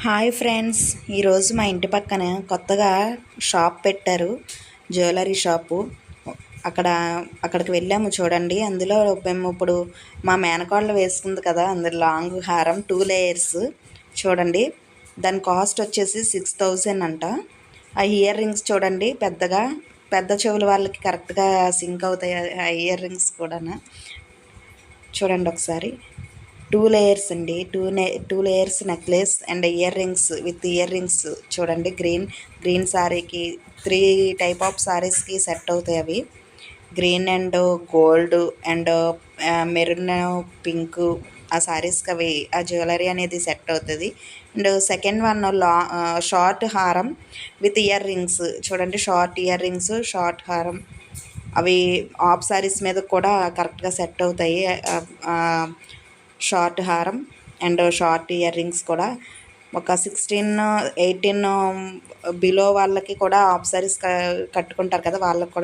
Hi friends ఈరోజు మా ఇంటి పక్కన కొత్తగా షాప్ పెట్టారు జ్యువెలరీ షాపు. అక్కడ అక్కడికి వెళ్ళాము చూడండి. అందులో మేము ఇప్పుడు మా మేనకోడలు వేసుకుంది కదా అందులో లాంగ్ హారం టూ లేయర్స్. చూడండి దాని కాస్ట్ వచ్చేసి సిక్స్ థౌజండ్ అంట. ఆ ఇయర్ రింగ్స్ చూడండి పెద్దగా పెద్ద చెవుల వాళ్ళకి కరెక్ట్గా సింక్ అవుతాయి ఆ ఇయర్ రింగ్స్ కూడా చూడండి ఒకసారి. టూ లేయర్స్ అండి. Two two layers necklace and earrings with earrings చూడండి గ్రీన్ గ్రీన్ శారీకి త్రీ టైప్ ఆఫ్ శారీస్కి సెట్ అవుతాయి అవి. Green and gold and maroon pink ఆ శారీస్కి అవి ఆ జ్యువెలరీ అనేది సెట్ అవుతుంది. అండ్ సెకండ్ వన్ లా షార్ట్ హారం విత్ ఇయర్ రింగ్స్ చూడండి షార్ట్ ఇయర్ రింగ్స్ షార్ట్ హారం. అవి ఆఫ్ శారీస్ మీద కూడా కరెక్ట్గా సెట్ అవుతాయి. షార్ట్ హారం అండ్ షార్ట్ ఇయర్ రింగ్స్ కూడా. ఒక సిక్స్టీన్ ఎయిటీన్ బిలో వాళ్ళకి కూడా ఆఫ్ సారీస్ కట్టుకుంటారు కదా వాళ్ళకి కూడా